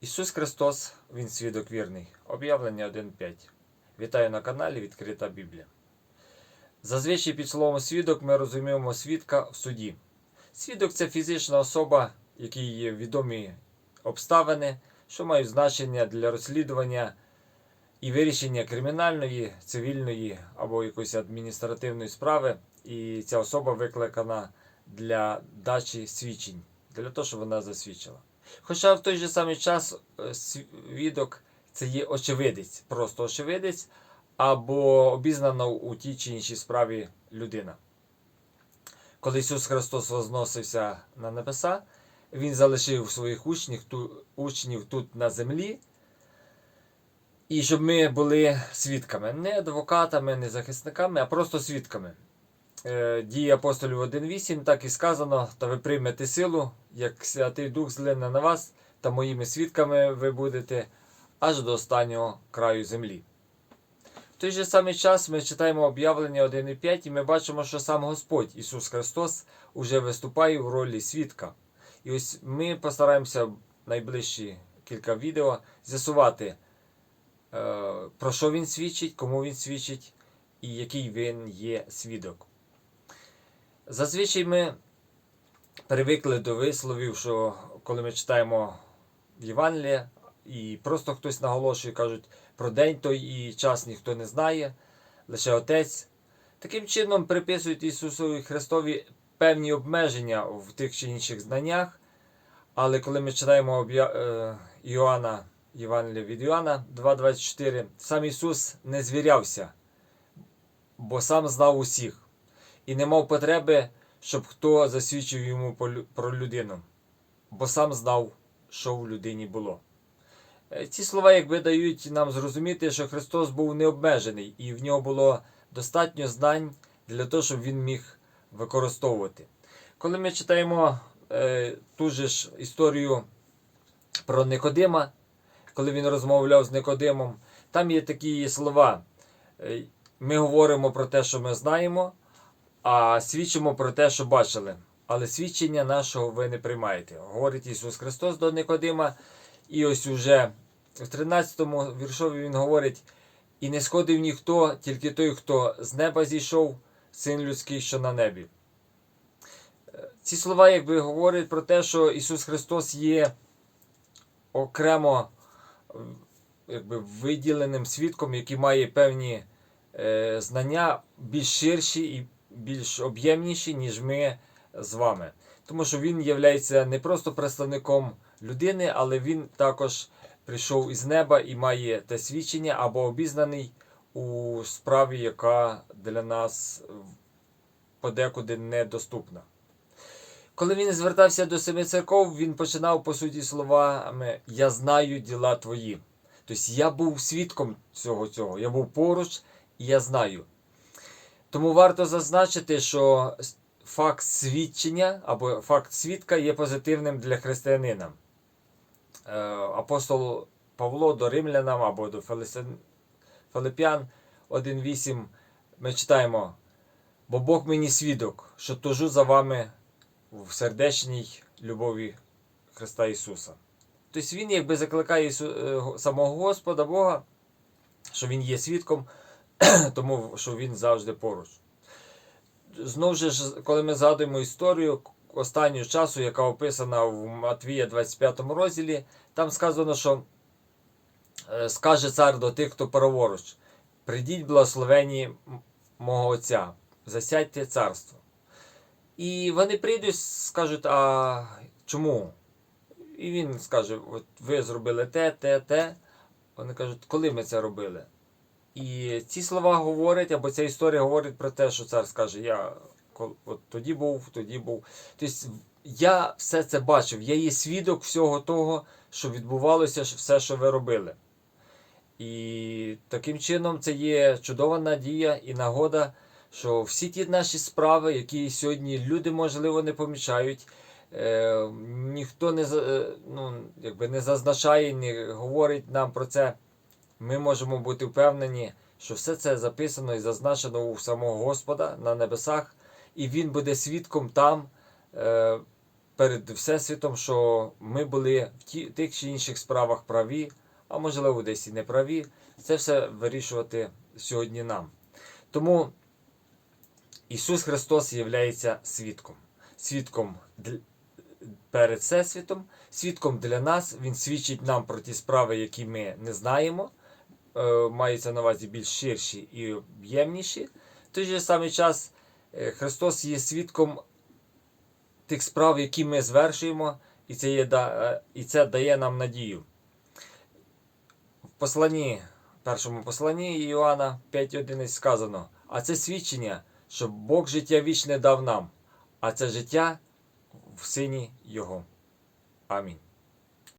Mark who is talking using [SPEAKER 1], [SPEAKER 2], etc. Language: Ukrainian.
[SPEAKER 1] Ісус Христос, Він свідок вірний. Об'явлення 1.5. Вітаю на каналі Відкрита Біблія. Зазвичай під словом свідок ми розуміємо свідка в суді. Свідок це фізична особа, якій є відомі обставини, що мають значення для розслідування і вирішення кримінальної, цивільної або якоїсь адміністративної справи. І ця особа викликана для дачі свідчень, для того, щоб вона засвідчила. Хоча в той же самий час е, свідок це є очевидець, просто очевидець або обізнана у тій чи іншій справі людина. Коли Ісус Христос возносився на небеса, Він залишив своїх учнів, ту, учнів тут на землі, і щоб ми були свідками, не адвокатами, не захисниками, а просто свідками. Е, Дії апостолів 1.8, так і сказано, та ви приймете силу, як Святий Дух злине на вас, та моїми свідками ви будете аж до останнього краю землі. В той же самий час ми читаємо об'явлення 1.5 і ми бачимо, що сам Господь Ісус Христос уже виступає в ролі свідка. І ось ми постараємося в найближчі кілька відео з'ясувати, е, про що він свідчить, кому він свідчить і який він є свідок. Зазвичай ми привикли до висловів, що коли ми читаємо Євангелія, і просто хтось наголошує, кажуть, про день той і час ніхто не знає, лише Отець. Таким чином приписують Ісусу Христові певні обмеження в тих чи інших знаннях. Але коли ми читаємо е, Іоанна, Євангелія від Іоанна 2.24, сам Ісус не звірявся, бо сам знав усіх і не мав потреби, щоб хто засвідчив йому про людину, бо сам знав, що в людині було. Е, Ці слова якби дають нам зрозуміти, що Христос був необмежений, і в нього було достатньо знань для того, щоб він міг використовувати. Коли ми читаємо е, ту ж історію про Никодима, коли він розмовляв з Никодимом, там є такі слова. Е, Ми говоримо про те, що ми знаємо, а свідчимо про те, що бачили. Але свідчення нашого ви не приймаєте. Говорить Ісус Христос до Никодима. І ось уже в 13-му віршові Він говорить: і не сходив ніхто, тільки той, хто з неба зійшов, син людський, що на небі. Ці слова якби говорять про те, що Ісус Христос є окремо якби, виділеним свідком, який має певні е, знання більш ширші і більш об'ємніші, ніж ми з вами. Тому що він є не просто представником людини, але він також прийшов із неба і має те свідчення або обізнаний у справі, яка для нас подекуди недоступна. Коли він звертався до семи церков, він починав по суті словами Я знаю діла твої. Тобто я був свідком цього цього, я був поруч і я знаю. Тому варто зазначити, що факт свідчення або факт свідка є позитивним для християнина. Е, Апостол Павло до римлянам або до Филип'ян 1.8 ми читаємо: Бо Бог мені свідок, що тужу за вами в сердечній любові Христа Ісуса. Тобто Він якби закликає е, самого Господа Бога, що Він є свідком, тому що Він завжди поруч. Знову ж, коли ми згадуємо історію останнього часу, яка описана в Матвія 25 розділі, там сказано, що е, скаже цар до тих, хто праворуч, прийдіть благословені мого Отця, засядьте царство. І вони прийдуть, скажуть, а чому? І він скаже: от ви зробили те, те, те. Вони кажуть, коли ми це робили? І ці слова говорять, або ця історія говорить про те, що цар скаже, я от тоді був, тоді був. Тобто я все це бачив, я є свідок всього того, що відбувалося, все, що ви робили. І таким чином це є чудова надія і нагода, що всі ті наші справи, які сьогодні люди, можливо, не помічають, е, ніхто не, е, ну, якби не зазначає, не говорить нам про це. Ми можемо бути впевнені, що все це записано і зазначено у самого Господа на небесах, і Він буде свідком там е, перед Всесвітом, що ми були в тих чи інших справах праві, а можливо десь і не праві. Це все вирішувати сьогодні нам. Тому Ісус Христос є свідком. Свідком перед Всесвітом, свідком для нас. Він свідчить нам про ті справи, які ми не знаємо. Е, Мається на увазі більш ширші і об'ємніші. В той же самий час е, Христос є свідком тих справ, які ми звершуємо, і це, є, е, і це дає нам надію. В посланні, першому посланні Іоанна 5.11 сказано, а це свідчення, що Бог життя вічне дав нам, а це життя в Сині Його. Амінь.